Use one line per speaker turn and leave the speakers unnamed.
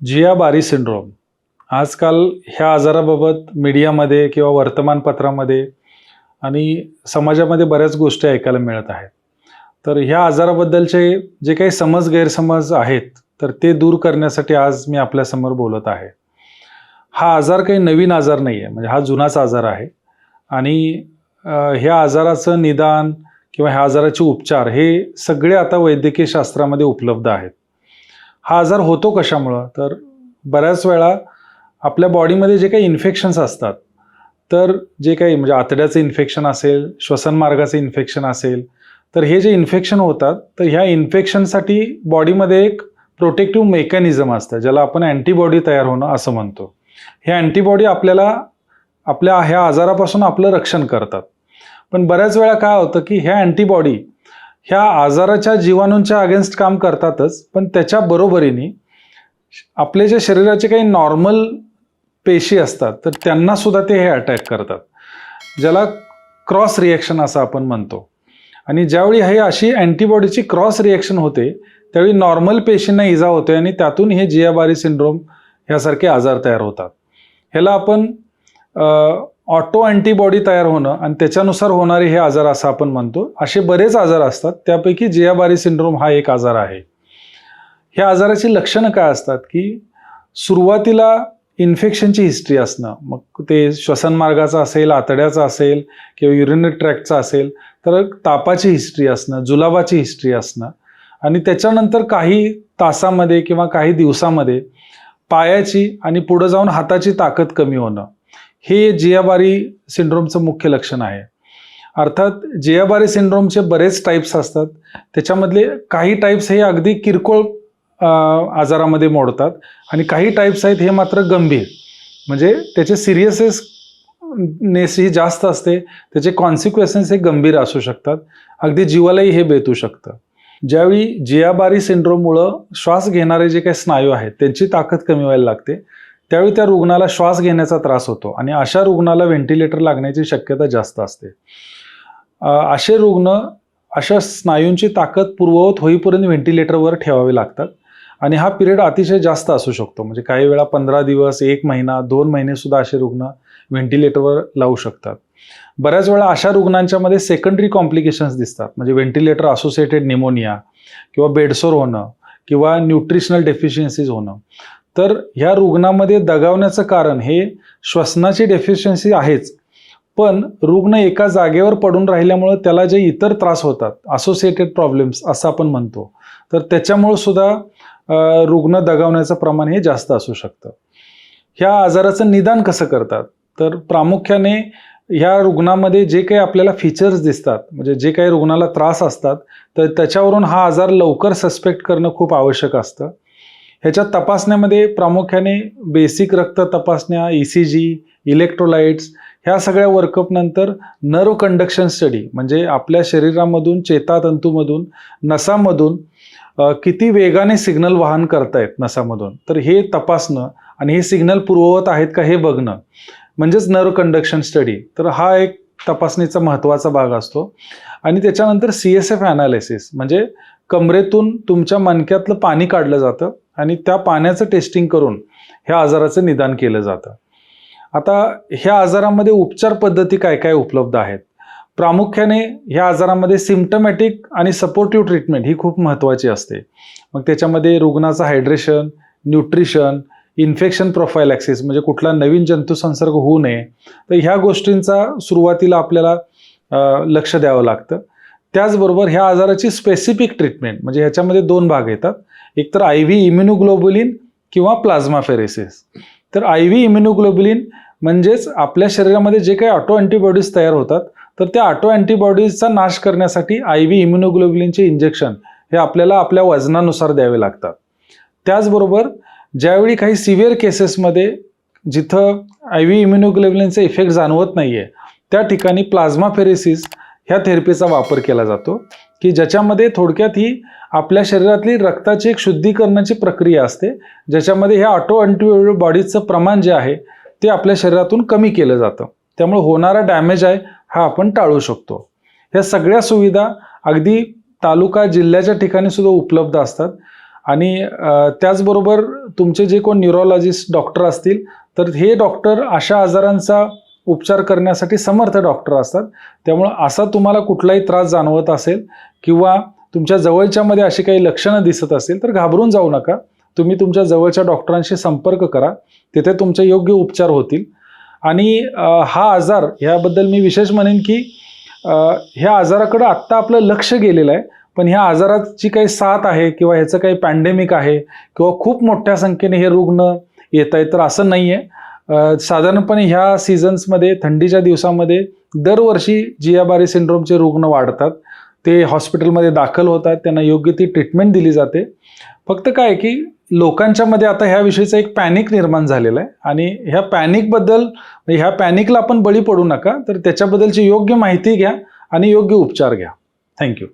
जिया बारी सिंड्रोम. आजकाल ह्या आजाराबाबत मीडियामध्ये किंवा वर्तमानपत्रामध्ये आणि समाजामध्ये बऱ्याच गोष्टी ऐकायला मिळत आहेत. तर ह्या आजाराबद्दलचे जे काही समज गैरसमज आहेत तर ते दूर करण्यासाठी आज मी आपल्यासमोर बोलत आहे. हा आजार काही नवीन आजार नाही आहे म्हणजे हा जुनाच आजार आहे. आणि ह्या आजाराचं निदान किंवा ह्या आजाराचे उपचार हे सगळे आता वैद्यकीय शास्त्रामध्ये उपलब्ध आहेत. हा आजार होतो कशामुळं? तर बऱ्याच वेळा आपल्या बॉडीमध्ये जे काही इन्फेक्शन्स असतात तर जे काही म्हणजे आतड्याचं इन्फेक्शन असेल श्वसनमार्गाचं इन्फेक्शन असेल तर हे जे इन्फेक्शन होतात तर ह्या इन्फेक्शनसाठी बॉडीमध्ये एक प्रोटेक्टिव्ह मेकॅनिझम असतं ज्याला आपण अँटीबॉडी तयार होणं असं म्हणतो. हे अँटीबॉडी आपल्याला आपल्या ह्या आजारापासून आपलं रक्षण करतात. पण बऱ्याच वेळा काय होतं की ह्या अँटीबॉडी ह्या आजाराच्या जीवाणूंच्या अगेन्स्ट काम करतातच पण त्याच्या बरोबरीने आपले जे शरीराचे काही नॉर्मल पेशी असतात तर त्यांना सुद्धा ते हे अटॅक करतात. ज्याला क्रॉस रिॲक्शन असं आपण म्हणतो. आणि ज्यावेळी हे अशी अँटीबॉडीची क्रॉस रिॲक्शन होते त्यावेळी नॉर्मल पेशींना इजा होते आणि त्यातून हे जियाबारी सिंड्रोम ह्यासारखे आजार तयार होतात. ह्याला आपण ऑटो अँटीबॉडी तयार होणं आणि त्याच्यानुसार होणारे हे आजार असं आपण म्हणतो. असे बरेच आजार असतात. त्यापैकी जियाबारी सिंड्रोम हा एक आजार आहे. ह्या आजाराची लक्षणं काय असतात की सुरुवातीला इन्फेक्शनची हिस्ट्री असणं. मग ते श्वसनमार्गाचं असेल आतड्याचं असेल किंवा युरिनरी ट्रॅकचं असेल तर तापाची हिस्ट्री असणं जुलाबाची हिस्ट्री असणं. आणि त्याच्यानंतर काही तासामध्ये किंवा काही दिवसामध्ये पायाची आणि पुढं जाऊन हाताची ताकद कमी होणं. हे जियाबारी सिंड्रोमचं मुख्य लक्षण आहे. अर्थात जियाबारी सिंड्रोमचे बरेच टाईप्स असतात. त्याच्यामधले काही टाईप्स हे अगदी किरकोळ आजारामध्ये मोडतात आणि काही टाईप्स आहेत हे मात्र गंभीर. म्हणजे त्याचे सिरियसेस नेस ही जास्त असते. त्याचे कॉन्सिक्वेन्सेस हे गंभीर असू शकतात. अगदी जीवालाही हे बेतू शकतं. ज्यावेळी जियाबारी सिंड्रोममुळं श्वास घेणारे जे काही स्नायू आहेत त्यांची ताकद कमी व्हायला लागते. त्यावेळी त्या रुग्णाला श्वास घेण्याचा त्रास होतो आणि अशा रुग्णाला व्हेंटिलेटर लागण्याची शक्यता जास्त असते. असे रुग्ण अशा स्नायूंची ताकद पूर्ववत होईपर्यंत व्हेंटिलेटरवर ठेवावे लागतात आणि हा पिरियड अतिशय जास्त असू शकतो. म्हणजे काही वेळा पंधरा दिवस एक महिना दोन महिने सुद्धा असे रुग्ण व्हेंटिलेटरवर लावू शकतात. बऱ्याच वेळा अशा रुग्णांच्यामध्ये सेकंडरी कॉम्प्लिकेशन्स दिसतात. म्हणजे व्हेंटिलेटर असोसिएटेड निमोनिया किंवा बेडसोर होणं किंवा न्यूट्रिशनल डेफिशियन्सीज होणं. तर ह्या रुग्णामध्ये दगावण्याचं कारण हे श्वसनाची डेफिशियन्सी आहेच. पण रुग्ण एका जागेवर पडून राहिल्यामुळं त्याला जे इतर त्रास होतात असोसिएटेड प्रॉब्लेम्स असं आपण म्हणतो. तर त्याच्यामुळं सुद्धा रुग्ण दगावण्याचं प्रमाण हे जास्त असू शकतं. ह्या आजाराचं निदान कसं करतात? तर प्रामुख्याने ह्या रुग्णामध्ये जे काही आपल्याला फीचर्स दिसतात म्हणजे जे काही रुग्णाला त्रास असतात तर त्याच्यावरून हा आजार लवकर सस्पेक्ट करणं खूप आवश्यक असतं. ह्याच्या तपासण्यामध्ये प्रामुख्याने बेसिक रक्त तपासण्या ई सी जी इलेक्ट्रोलाइट्स ह्या सगळ्या वर्कअप नंतर नर्व कंडक्शन स्टडी म्हणजे आपल्या शरीरामधून चेतातंतूमधून नसामधून किती वेगाने सिग्नल वाहन करतायत नसामधून. तर हे तपासणं आणि हे सिग्नल पूर्ववत आहेत का हे बघणं म्हणजेच नर्व कंडक्शन स्टडी तर हा एक तपासणीचा महत्त्वाचा भाग असतो. आणि त्याच्यानंतर सी एस एफ ॲनालिसिस म्हणजे कमरेतून तुमच्या मणक्यातलं पाणी काढलं जातं. आणि त्या पाण्याचं टेस्टिंग करून ह्या आजाराचं निदान केलं जातं. आता ह्या आजारामध्ये उपचार पद्धती काय काय उपलब्ध आहेत? प्रामुख्याने ह्या आजारामध्ये सिम्टमॅटिक आणि सपोर्टिव्ह ट्रीटमेंट ही खूप महत्त्वाची असते. मग त्याच्यामध्ये रुग्णाचं हायड्रेशन न्यूट्रिशन इन्फेक्शन प्रोफाईल म्हणजे कुठला नवीन जंतुसंसर्ग होऊ नये. तर ह्या गोष्टींचा सुरुवातीला आपल्याला लक्ष द्यावं लागतं. त्याचबरोबर ह्या आजाराची स्पेसिफिक ट्रीटमेंट म्हणजे ह्याच्यामध्ये दोन भाग येतात. एक तर आय व्ही इम्युनोग्लोबुलिन किंवा प्लाझ्मा फेरेसिस तर आय व्ही इम्युनोग्लोबुलिन म्हणजेच आपल्या शरीरामध्ये जे काही ऑटो अँटीबॉडीज तयार होतात तर त्या ऑटो अँटीबॉडीजचा नाश करण्यासाठी आय व्ही इम्युनोग्लोबुलिनचे इंजेक्शन हे आपल्याला आपल्या वजनानुसार द्यावे लागतात. त्याचबरोबर ज्यावेळी काही सिव्हिअर केसेसमध्ये जिथं आय व्ही इम्युनोग्लोबुलिनचा इफेक्ट जाणवत नाही आहे त्या ठिकाणी प्लाझ्मा फेरेसिस ह्या थेरपीचा वापर केला जातो. की ज्याच्यामध्ये थोडक्यात ही आपल्या शरीरातली रक्ताची एक शुद्धीकरणाची प्रक्रिया असते ज्याच्यामध्ये ह्या ऑटो अँटीबॉडीजचं प्रमाण जे आहे ते आपल्या शरीरातून कमी केलं जातं. त्यामुळे होणारा डॅमेज आहे हा आपण टाळू शकतो. ह्या सगळ्या सुविधा अगदी तालुका जिल्ह्याच्या ठिकाणी सुद्धा उपलब्ध असतात. आणि त्याचबरोबर तुमचे जे कोण न्युरोलॉजिस्ट डॉक्टर असतील तर हे डॉक्टर अशा आजारांचा उपचार करण्यासाठी समर्थ डॉक्टर असतात. त्यामुळं असा तुम्हाला कुठलाही त्रास जाणवत असेल किंवा तुमच्या जवळच्यामध्ये अशी काही लक्षणं दिसत असेल तर घाबरून जाऊ नका. तुम्ही तुमच्या जवळच्या डॉक्टरांशी संपर्क करा. तिथे तुमचे योग्य उपचार होतील. आणि हा आजार ह्याबद्दल मी विशेष म्हणेन की ह्या आजाराकडं आत्ता आपलं लक्ष गेलेलं आहे. पण ह्या आजाराची काही साथ आहे किंवा ह्याचं काही पॅन्डेमिक आहे किंवा खूप मोठ्या संख्येने हे रुग्ण येत आहेत तर असं नाही आहे साधारणपणे ह्या सीझन्समध्ये थंडीच्या दिवसामध्ये दरवर्षी जियाबारी सिंड्रोमचे रुग्ण वाढतात. ते हॉस्पिटलमध्ये दाखल होतात त्यांना योग्य ती ट्रीटमेंट दिली जाते. फक्त काय आहे की लोकांच्यामध्ये आता ह्याविषयीचं एक पॅनिक निर्माण झालेलं आहे आणि ह्या पॅनिकबद्दल म्हणजे ह्या पॅनिकला आपण बळी पडू नका तर त्याच्याबद्दलची योग्य माहिती घ्या आणि योग्य उपचार घ्या. थँक्यू